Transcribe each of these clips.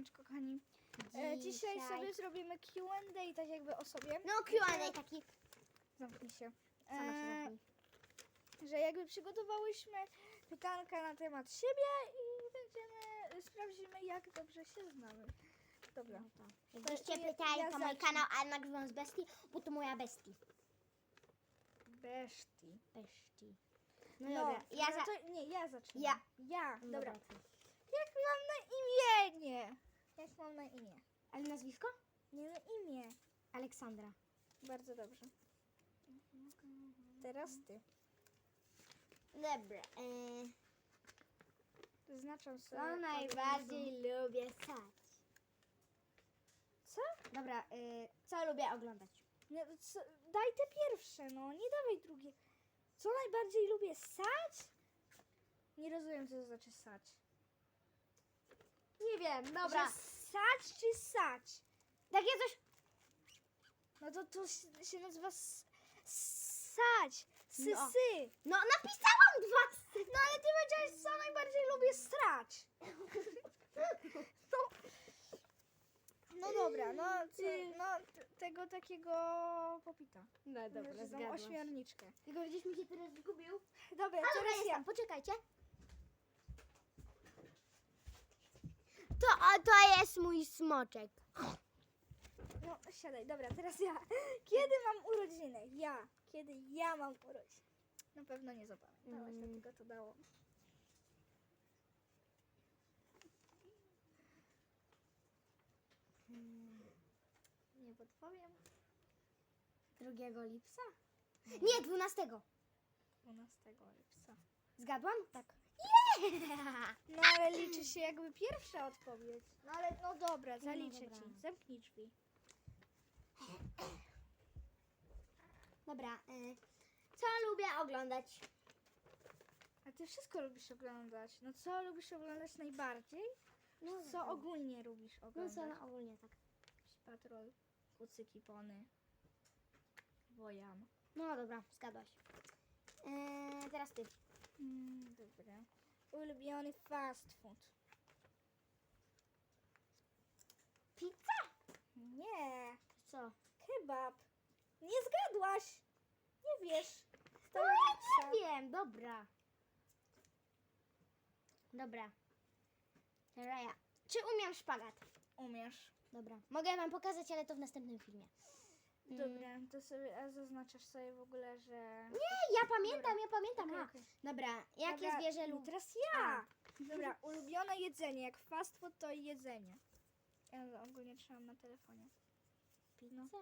bądź kochani. E, dzisiaj sobie zrobimy Q&A tak jakby o sobie. No Q&A taki. Zamknij się. Sama się E, zamknij. że jakby przygotowałyśmy pytanka na temat siebie i będziemy, sprawdzimy jak dobrze się znamy. Dobra. No to. Jakbyście ja- pytali, ja to mój zacznę. kanał, a nagrywam z Bestii, bo to moja Bestii. Beszti. Bestii. No, dobra, ja no za... to, nie, ja zacznę. Ja. Ja, No dobra. Jak mam na imię? Jak mam na imię? Ale nazwisko? Nie na imię. Aleksandra. Bardzo dobrze. Teraz ty. Dobra. E, Zaznaczam sobie. co najbardziej lubię sać? Co? Dobra, e, co lubię oglądać? Nie, co? Daj te pierwsze, no. Nie dawaj drugie. Co najbardziej lubię sać? Nie rozumiem, co to znaczy sać. Nie wiem, Że sać czy sać? Takie coś... No to to się- nazywa s- sać. Sy, No. No napisałam dwa No ale ty powiedziałeś, co najbardziej lubię strać. No, no dobra, no, co, no t- tego takiego popita. No Że tą ośmiorniczkę. Tylko gdzieś mi się teraz zgubił. Dobra, dobra, teraz ja. jestem, poczekajcie. To, a to jest mój smoczek. No, siadaj, dobra, teraz ja. Kiedy mam urodziny? Ja. Kiedy ja mam urodziny? Na pewno nie zapamiętałaś, Mm. dlatego to dało. Nie podpowiem. 2 lipca? Nie, 12. 12 lipca. Zgadłam? Tak. No ale liczy się jakby pierwsza odpowiedź. No ale no dobra, zaliczę dobra. ci. Zamknij drzwi. Dobra, y, co lubię oglądać? A ty wszystko lubisz oglądać. No co lubisz oglądać najbardziej? No, Co ogólnie lubisz No oglądać? co, no ogólnie tak. Patrol, kucyki, pony. Wojam. No dobra, zgadłaś. Y, teraz ty. Mm, dobra. Ulubiony fast food. Pizza? Nie, Co? kebab. Nie zgadłaś. Nie wiesz. No To ja nie wiem, dobra. Dobra. Teraz ja. Czy umiem szpagat? Umiesz. Dobra. Mogę wam pokazać, ale to w następnym filmie. Mm. Dobra, to sobie a zaznaczasz sobie w ogóle, że... Nie, ja pamiętam, ja pamiętam. Okej, a. okej. Dobra, jakie Dobra, zwierzę no? Teraz ja. Dobra, ulubione jedzenie. Jak fast food to jedzenie. Ja ogólnie trzymam na telefonie. No. Pizza?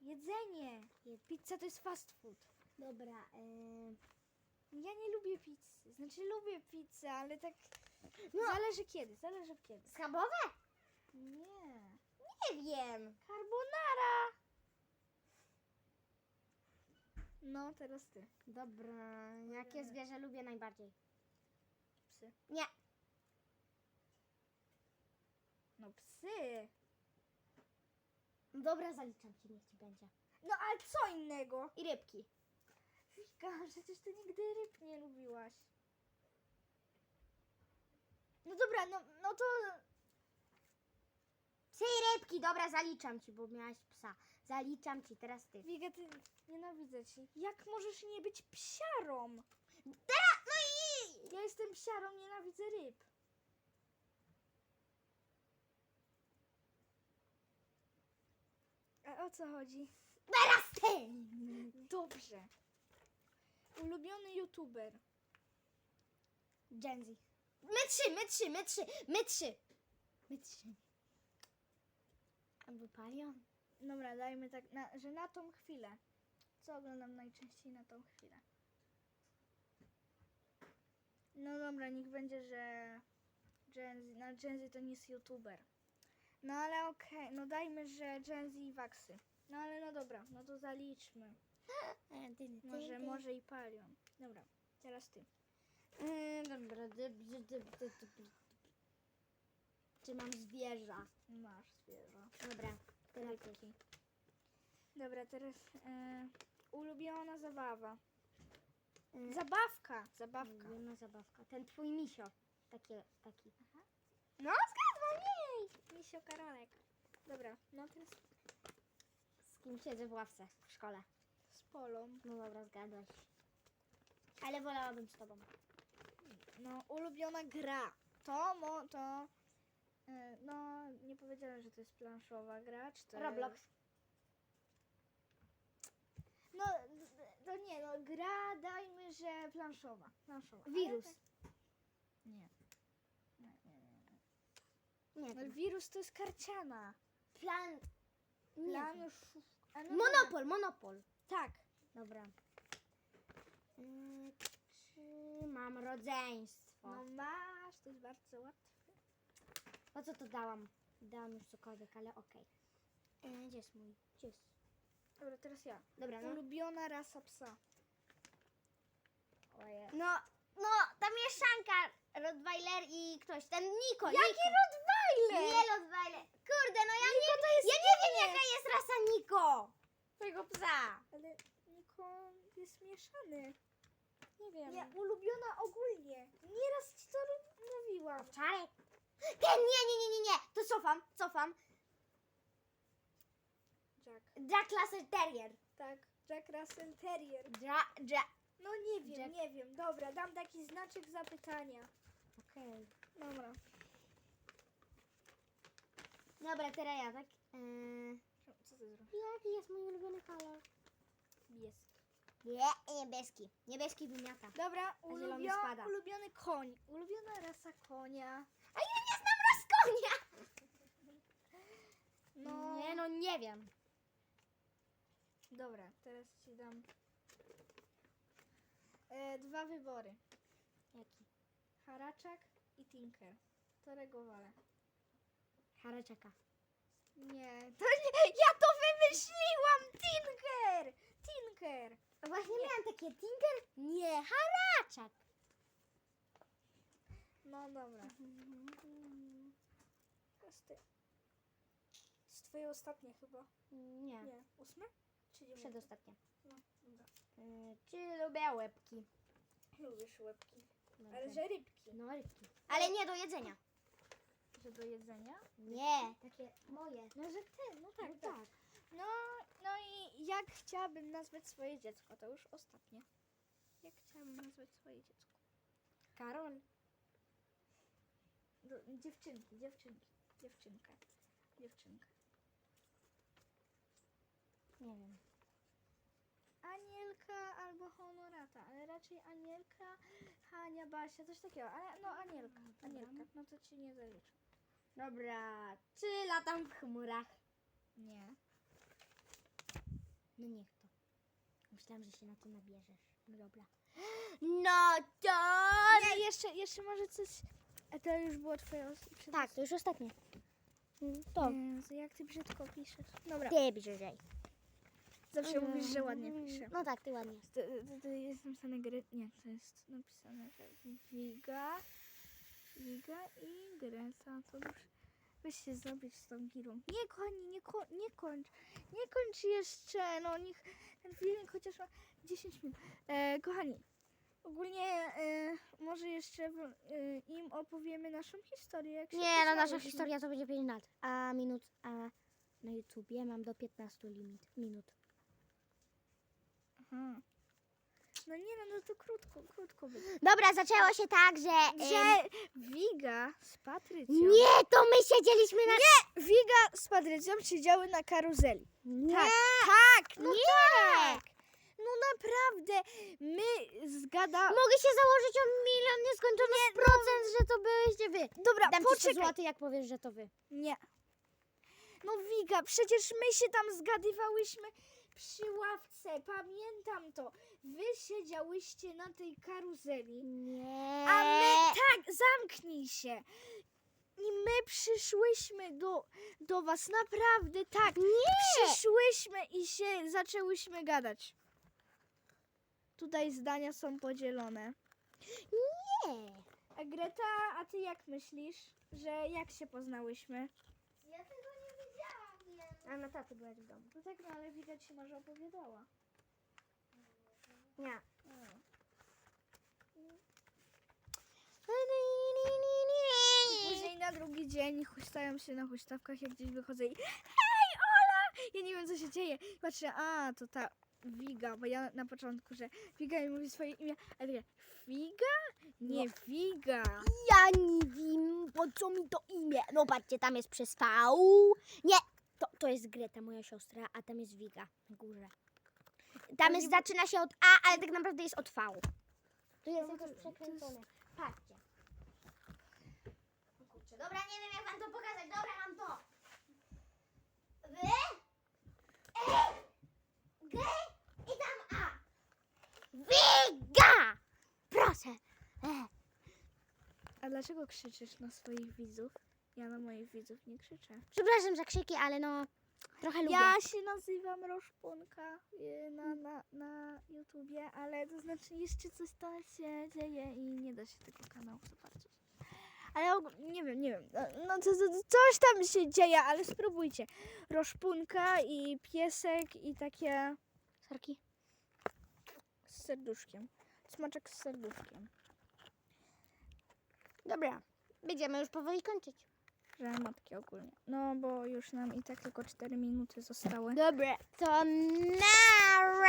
Jedzenie. Pizza to jest fast food. Dobra. y, Ja nie lubię pizzy. Znaczy lubię pizzę, ale tak No. zależy kiedy, zależy kiedy. Schabowe? Nie. Nie wiem. Carbonara. No, teraz ty. Dobra, jakie zwierzę lubię najbardziej? Psy. Nie. No psy. Dobra, zaliczam ci, niech ci będzie. No ale co innego? I rybki. Wika, przecież ty nigdy ryb nie lubiłaś. No dobra, no, no to... Psy i rybki, dobra, zaliczam ci, bo miałaś psa. Zaliczam ci, teraz ty. Wiga, ty... Nienawidzę ci. Jak możesz nie być psiarą? Teraz, no i... Ja jestem psiarą, nienawidzę ryb. A o co chodzi? Teraz ty! Dobrze. Ulubiony youtuber. Genzy. My trzy, my trzy, my trzy, my trzy. My trzy. Albo Palion. Dobra, dajmy tak, na, że na tą chwilę. Co oglądam najczęściej na tą chwilę? No dobra, niech będzie, że Genzy, no Genzy to nie jest youtuber. No ale okej, no dajmy, że Genzy i Waxy. No ale no dobra, no to zaliczmy. Może, może i Palion. Dobra, teraz ty. Yy, dobra. Czy mam zwierza? Masz zwierzę. Dobra, teraz ty. Rybki. Dobra, teraz e, ulubiona zabawa. Yy, Zabawka! Zabawka. Ulubiona zabawka. Ten twój misio. Takie, taki. No, zgadłam, Jej, misio Karolek. Dobra, no teraz Z kim siedzę w ławce w szkole? z Polą. No dobra, zgadłaś. Ale wolałabym z tobą. No, ulubiona gra. To, mo, to... y, No, nie powiedziałem, że to jest planszowa gra, czy to Roblox. No, to nie, no, gra dajmy, że planszowa. planszowa. Wirus. tak- Nie. Nie, nie, nie. Nie, No, wirus to jest karciana. plan... Plan. A no Monopol, monopol. Tak. Dobra. Czy mam rodzeństwo? No masz, to jest bardzo łatwe. Po co to dałam? Dałam już cokolwiek, ale okej. Yy, Gdzie jest mój? Gdzie jest? Dobra, teraz ja. Dobra, no. Ulubiona rasa psa. Ojej. No, no, ta mieszanka Rottweiler i ktoś, ten Niko. Jaki Niko. Rottweiler? Nie Rottweiler. Kurde, no ja nie, ja nie wiem jaka jest rasa Niko. Twojego psa. Ale Niko jest mieszany. Nie wiem. Nie, ulubiona ogólnie. Nieraz ci to mówiłam. Owczarek. Ten, nie, nie, nie, nie, nie. To cofam, cofam. Jack. Jack Russell Terrier. Tak, Jack Russell Terrier. Ja, ja. No nie wiem, Jack- nie wiem. Dobra, dam taki znaczek zapytania. Okej. Dobra. Dobra, teraz ja, tak? Yy, Co ty zrobisz? jaki jest mój ulubiony kolor? Niebieski. Nie, niebieski. Niebieski wymiata. Dobra, zielony spada. ulubiony koń. Ulubiona rasa konia. A ja nie znam raz konia. No, Nie, wiem. Dobra, teraz ci dam e, dwa wybory. Jaki? Haraczak i Tinker. Którego wolę? Haraczaka. Nie, to nie, ja to wymyśliłam! Tinker! Tinker! A właśnie miałam takie Tinker? Nie, haraczak. No dobra. Teraz ty. To jest twoje ostatnie chyba. Nie, Nie, ósme? Czy dziewiąte? przedostatnia. No, dobra. Yy, czy lubię łebki? Lubisz łebki. No, Ale tak. że rybki. No rybki. Ale nie do jedzenia. Że do jedzenia? Nie, takie moje. No, że ty, no tak, No tak. tak. No, no i jak chciałabym nazwać swoje dziecko? To już ostatnie. Jak chciałabym nazwać swoje dziecko? Karol. Do, dziewczynki, dziewczynki, dziewczynka, dziewczynka. Nie wiem. Anielka albo Honorata, ale raczej Anielka, Hania, Basia, coś takiego, ale no Anielka, Anielka, no to ci nie zaliczę. Dobra. Czy latam w chmurach? Nie. No niech to. Myślałam, że się na to nabierzesz. Dobra. No to... Nie, jeszcze, jeszcze może coś, a to już było twoje os- przed- Tak, to już ostatnie. Mm, To. Jezu, jak ty brzydko piszesz. Dobra, Ty bliżej. Zawsze mówisz, że ładnie piszę. No tak, ty ładnie. To, to, to jest napisane gry. Nie, to jest napisane, że Wiga, Wiga i Greta. To już weź się zrobić z tą girą. Nie, kochani, nie, ko- nie kończ. Nie kończ jeszcze. No, niech ten filmik chociaż ma 10 minut. E, kochani, ogólnie e, może jeszcze w, e, im opowiemy naszą historię. Jak się Nie, no nasza poznałyśmy. historia to będzie 5 lat. A minut, a na YouTubie mam do 15 limit. Minut. Aha. No nie, no, no to krótko, krótko będzie. Dobra, zaczęło się tak, że... Że Wiga z Patrycją. Nie, to my siedzieliśmy na... Nie! Wiga z Patrycją siedziały na karuzeli. Nie! Tak, tak, no Nie! tak. No naprawdę, my zgada... Mogę się założyć o milion nieskończony procent, że to byłyście wy. Dobra, Dam ci 3 poczekaj. jak powiesz, że to wy. Nie. No Wiga, przecież my się tam zgadywałyśmy przy ławce, pamiętam to. Wy siedziałyście na tej karuzeli, Nie. a my... Tak, zamknij się. I my przyszłyśmy do, do was, naprawdę, tak. Nie! Przyszłyśmy i się zaczęłyśmy gadać. Tutaj zdania są podzielone. Nie. A Greta, a ty jak myślisz, że jak się poznałyśmy? Ja tego nie wiedziałam, A na taty byłaś w domu. No tak, no ale widać się może opowiadała. Nie. I później na drugi dzień huśtają się na huśtawkach, jak gdzieś wychodzę i hej Ola! Ja nie wiem co się dzieje. Patrzę, a to ta Wiga, bo ja na początku, że Wiga mi mówi swoje imię, a ja Figa? Nie Wiga. Ja nie wiem, po co mi to imię. No patrzcie, tam jest przez V. Nie, to, jest Greta, moja siostra, a tam jest Wiga na górze. Tam jest, zaczyna się od A, ale tak naprawdę jest od V. To jest jakoś przekręcone. Patrzcie. O kurczę, dobra, nie wiem jak wam to pokazać. Dobra, mam to. Wy, E, G i tam A. Wiga! Proszę. E. A dlaczego krzyczysz na swoich widzów? Ja na moich widzów nie krzyczę. Przepraszam za krzyki, ale no trochę lubię. Ja się nazywam Roszpunka y, na, na, na YouTubie, ale to znaczy jeszcze coś tam się dzieje i nie da się tego kanału zobaczyć. Ale og- nie wiem, nie wiem. No, no coś tam się dzieje, ale spróbujcie. Roszpunka i piesek i takie Sorki. z serduszkiem. Smaczek z serduszkiem. Dobra, będziemy już powoli kończyć. Matki ogólnie. No bo już nam i tak tylko 4 minuty zostały. Dobra, to nara.